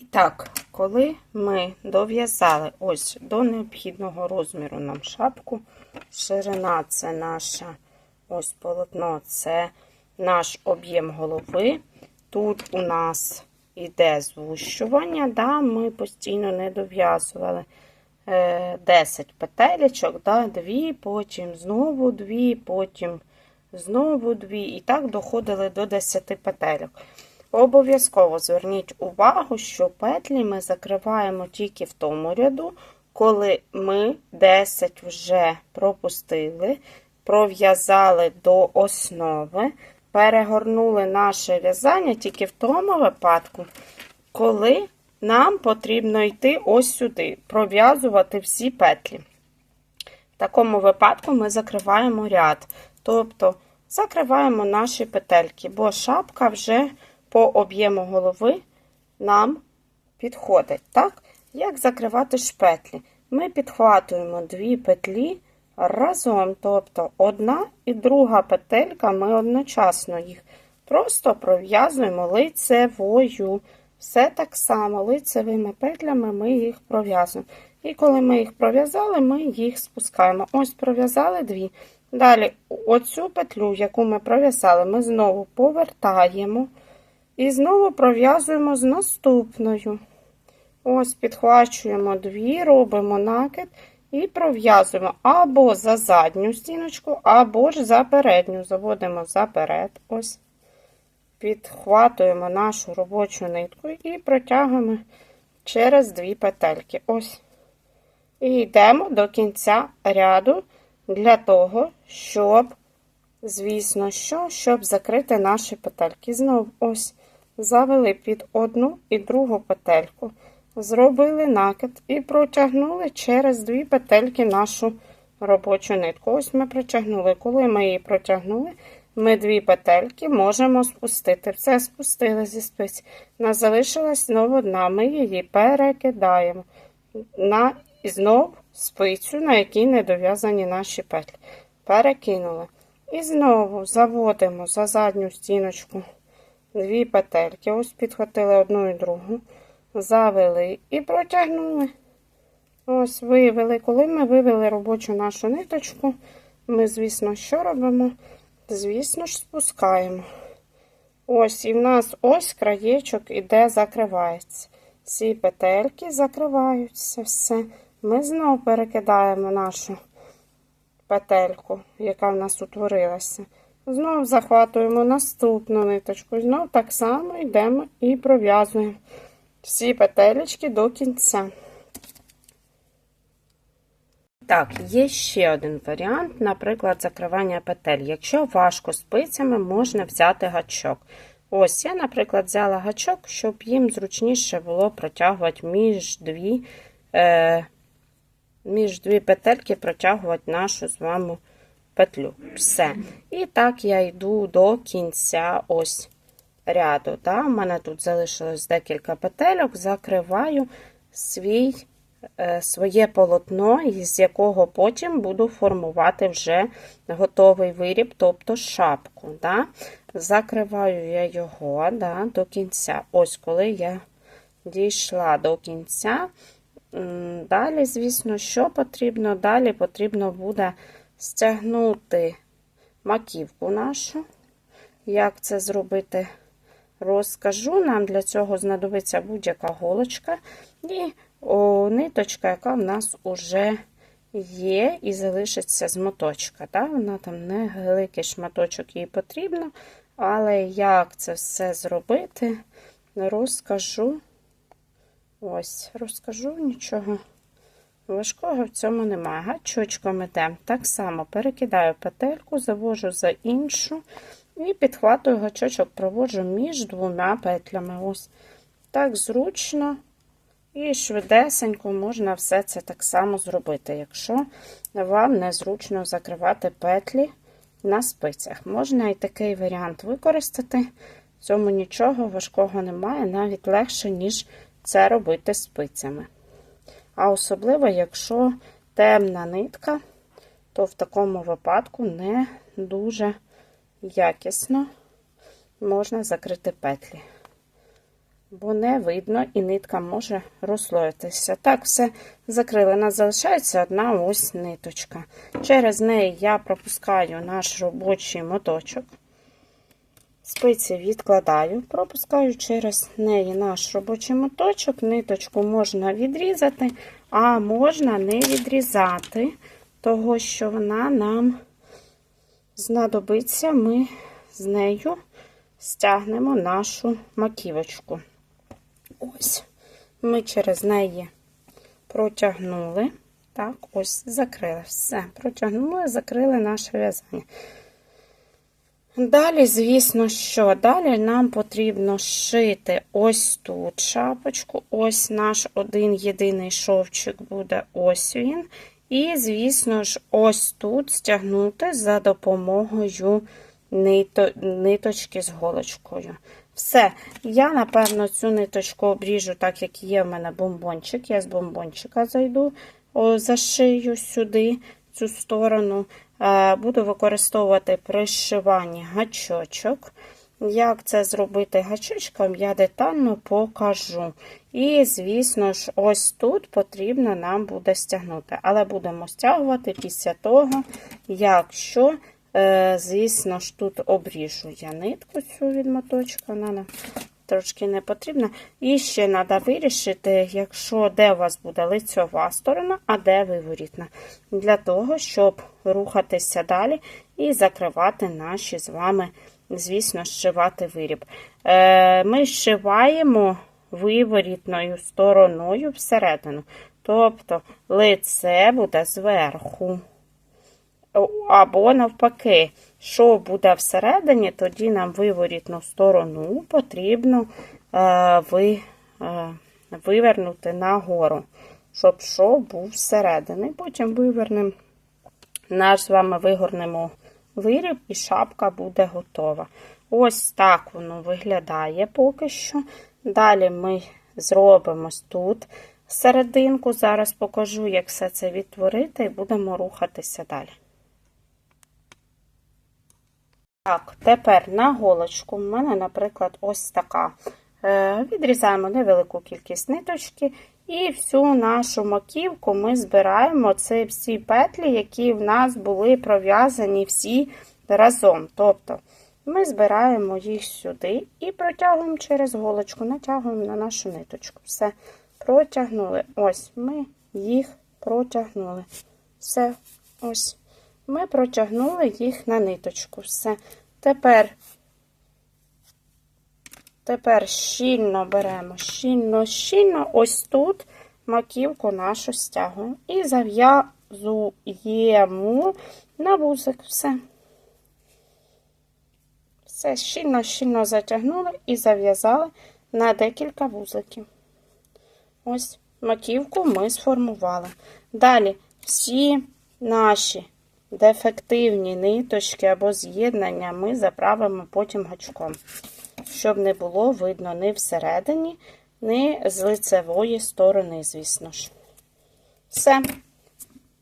І так, коли ми дов'язали ось до необхідного розміру нам шапку, ширина це наша ось полотно, це наш об'єм голови. Тут у нас іде звущування, да, ми постійно не дов'язували е, 10 петелечок, да, 2, потім знову 2, потім знову 2, і так доходили до 10 петельок. Обов'язково зверніть увагу, що петлі ми закриваємо тільки в тому ряду, коли ми 10 вже пропустили, пров'язали до основи, перегорнули наше в'язання тільки в тому випадку, коли нам потрібно йти ось сюди, пров'язувати всі петлі. В такому випадку ми закриваємо ряд. Тобто закриваємо наші петельки, бо шапка вже по об'єму голови нам підходить. Так? Як закривати шпетлі? Ми підхватуємо дві петлі разом, тобто одна і друга петелька, ми одночасно їх просто пров'язуємо лицевою. Все так само, лицевими петлями ми їх пров'язуємо. І коли ми їх пров'язали, ми їх спускаємо. Ось пров'язали дві. Далі, оцю петлю, яку ми пров'язали, ми знову повертаємо. І знову пров'язуємо з наступною. Ось, підхвачуємо дві, робимо накид і пров'язуємо або за задню стіночку, або ж за передню. Заводимо заперед. Ось. Підхватуємо нашу робочу нитку і протягуємо через дві петельки. Ось. І йдемо до кінця ряду для того, щоб, звісно, що, щоб закрити наші петельки. Знову ось завели під одну і другу петельку, зробили накид і протягнули через дві петельки нашу робочу нитку. Ось ми протягнули. Коли ми її протягнули, ми дві петельки можемо спустити. Все спустили зі спиць. Нас залишилась знову одна. Ми її перекидаємо на і знов спицю, на якій не дов'язані наші петлі. Перекинули. І знову заводимо за задню стіночку дві петельки. Ось підхватили одну і другу, завели і протягнули. Ось вивели. Коли ми вивели робочу нашу ниточку, ми, звісно, що робимо? Звісно ж, спускаємо. Ось, і в нас ось краєчок іде, закривається. Ці петельки закриваються все. Ми знову перекидаємо нашу петельку, яка в нас утворилася. Знову захватуємо наступну ниточку. Знову так само йдемо і пров'язуємо всі петелечки до кінця. Так, є ще один варіант, наприклад, закривання петель. Якщо важко спицями, можна взяти гачок. Ось я, наприклад, взяла гачок, щоб їм зручніше було протягувати між дві е, між дві петельки протягувати нашу з вами петлю. Все. І так я йду до кінця ось ряду. Да? У мене тут залишилось декілька петельок, закриваю свій, е, своє полотно, з якого потім буду формувати вже готовий виріб, тобто шапку. Да? Закриваю я його да, до кінця. Ось коли я дійшла до кінця. Далі, звісно, що потрібно? Далі потрібно буде стягнути маківку нашу. Як це зробити, розкажу. Нам для цього знадобиться будь-яка голочка і о, ниточка, яка в нас вже є, і залишиться з моточка. Да? Вона там не великий шматочок їй потрібно, але як це все зробити, розкажу. Ось, розкажу нічого. Важкого в цьому немає. Гачочком йдемо. Так само перекидаю петельку, завожу за іншу і підхватую гачочок, проводжу між двома петлями. Ось так зручно і швидесенько можна все це так само зробити, якщо вам незручно закривати петлі на спицях. Можна і такий варіант використати. В цьому нічого важкого немає, навіть легше, ніж це робити спицями. А особливо, якщо темна нитка, то в такому випадку не дуже якісно можна закрити петлі. бо не видно і нитка може розслоїтися. Так, все закрили. У нас залишається одна ось ниточка. Через неї я пропускаю наш робочий моточок. Спиці відкладаю, пропускаю через неї наш робочий моточок. Ниточку можна відрізати, а можна не відрізати, того що вона нам знадобиться, ми з нею стягнемо нашу маківочку. Ось, ми через неї протягнули. Так, ось, закрили все. Протягнули, закрили наше в'язання. Далі, звісно, що далі нам потрібно шити ось тут шапочку, ось наш один єдиний шовчик буде ось він. І, звісно ж, ось тут стягнути за допомогою ниточки з голочкою. Все, я, напевно, цю ниточку обріжу, так як є в мене бомбончик. Я з бомбончика зайду, о, зашию сюди, цю сторону. Е, буду використовувати при зшиванні гачочок. Як це зробити гачочком, я детально покажу. І, звісно ж, ось тут потрібно нам буде стягнути. Але будемо стягувати після того, якщо, е, звісно ж, тут обріжу я нитку цю від моточка, трошки не потрібна. І ще треба вирішити, якщо де у вас буде лицьова сторона, а де виворітна. Для того, щоб рухатися далі і закривати наші з вами звісно, зшивати виріб. Е, ми зшиваємо виворітною стороною всередину. Тобто лице буде зверху. Або навпаки, що буде всередині, тоді нам виворітну сторону потрібно е, ви, е, вивернути нагору, щоб шов був всередині. Потім вивернемо, наш з вами вигорнемо виріб і шапка буде готова. Ось так воно виглядає поки що. Далі ми зробимо тут серединку. Зараз покажу, як все це відтворити, і будемо рухатися далі. Так, тепер на голочку в мене, наприклад, ось така. Е, відрізаємо невелику кількість ниточки і всю нашу маківку ми збираємо це всі петлі, які в нас були пров'язані всі разом. Тобто ми збираємо їх сюди і протягуємо через голочку, натягуємо на нашу ниточку. Все, протягнули. Ось, ми їх протягнули. Все, ось. Ми протягнули їх на ниточку. Все. Тепер Тепер щільно беремо, щільно, щільно, ось тут маківку нашу стягуємо. І зав'язуємо на вузик. Все. Все, щільно-щільно затягнули і зав'язали на декілька вузликів. Ось маківку ми сформували. Далі всі наші дефективні ниточки або з'єднання ми заправимо потім гачком щоб не було видно ні всередині, ні з лицевої сторони, звісно ж. Все.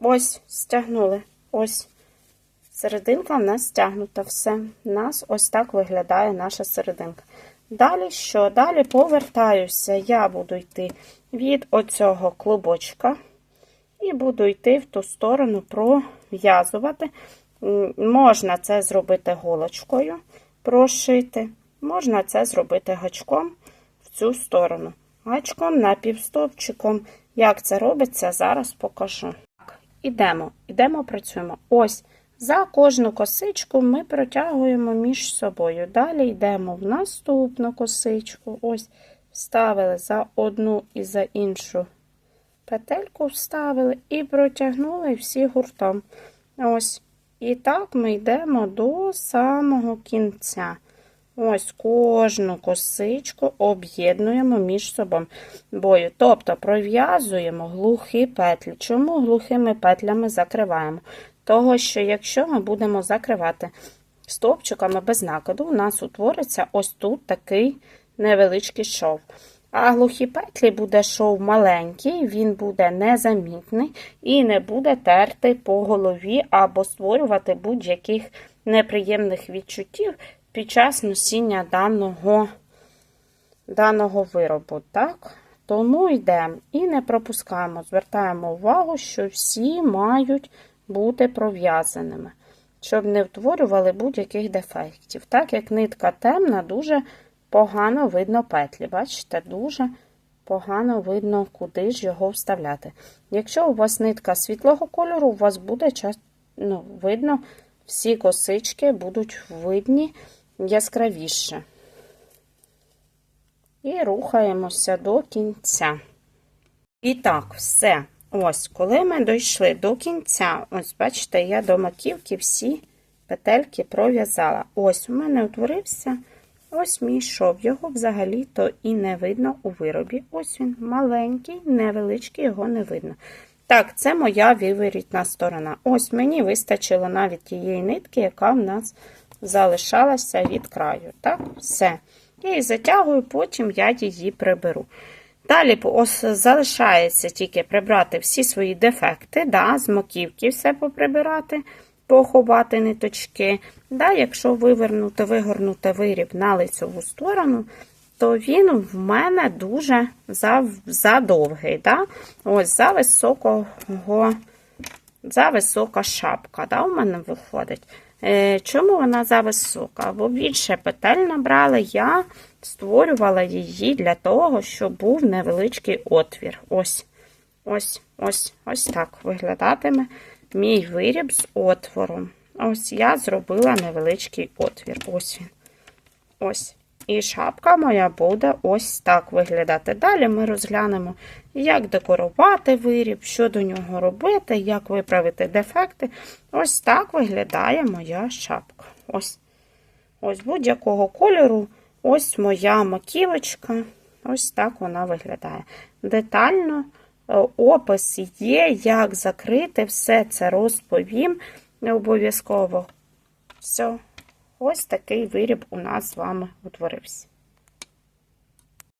Ось, стягнули. Ось. Серединка в нас стягнута. Все. У нас ось так виглядає наша серединка. Далі що? Далі повертаюся, я буду йти від оцього клубочка і буду йти в ту сторону пров'язувати. Можна це зробити голочкою, прошити. Можна це зробити гачком в цю сторону. Гачком напівстовпчиком. Як це робиться, зараз покажу. Так, Ідемо, ідемо, працюємо. Ось, за кожну косичку ми протягуємо між собою. Далі йдемо в наступну косичку. Ось, вставили за одну і за іншу петельку, вставили і протягнули всі гуртом. Ось. І так ми йдемо до самого кінця. Ось кожну косичку об'єднуємо між собою. Тобто пров'язуємо глухі петлі. Чому глухими петлями закриваємо? Того, що якщо ми будемо закривати стовпчиками без накиду, у нас утвориться ось тут такий невеличкий шов. А глухі петлі буде шов маленький, він буде незамітний і не буде терти по голові або створювати будь-яких неприємних відчуттів під час носіння даного даного виробу. Так? Тому йдемо і не пропускаємо, звертаємо увагу, що всі мають бути пров'язаними, щоб не утворювали будь-яких дефектів. Так як нитка темна, дуже погано видно петлі. Бачите, дуже погано видно, куди ж його вставляти. Якщо у вас нитка світлого кольору, у вас буде ну, видно, всі косички будуть видні яскравіше. І рухаємося до кінця. І так, все. Ось, коли ми дійшли до кінця, ось, бачите, я до маківки всі петельки пров'язала. Ось, у мене утворився ось мій шов. Його взагалі-то і не видно у виробі. Ось він маленький, невеличкий, його не видно. Так, це моя виворітна сторона. Ось мені вистачило навіть тієї нитки, яка в нас залишалася від краю. Так, все. І затягую, потім я її приберу. Далі ось залишається тільки прибрати всі свої дефекти, да, з маківки все поприбирати, поховати ниточки. Да, Якщо вивернути, вигорнути виріб на лицеву сторону, то він в мене дуже задовгий. Да? Ось за високого, за висока шапка да, у мене виходить. Е, Чому вона зависока? Бо більше петель набрала, я створювала її для того, щоб був невеличкий отвір. Ось, ось, ось, ось так виглядатиме мій виріб з отвором. Ось я зробила невеличкий отвір. Ось він. Ось. І шапка моя буде ось так виглядати. Далі ми розглянемо, як декорувати виріб, що до нього робити, як виправити дефекти. Ось так виглядає моя шапка. Ось ось будь-якого кольору, ось моя маківочка. Ось так вона виглядає. Детально опис є, як закрити, все це розповім. Не обов'язково. Все. Ось такий виріб у нас з вами утворився.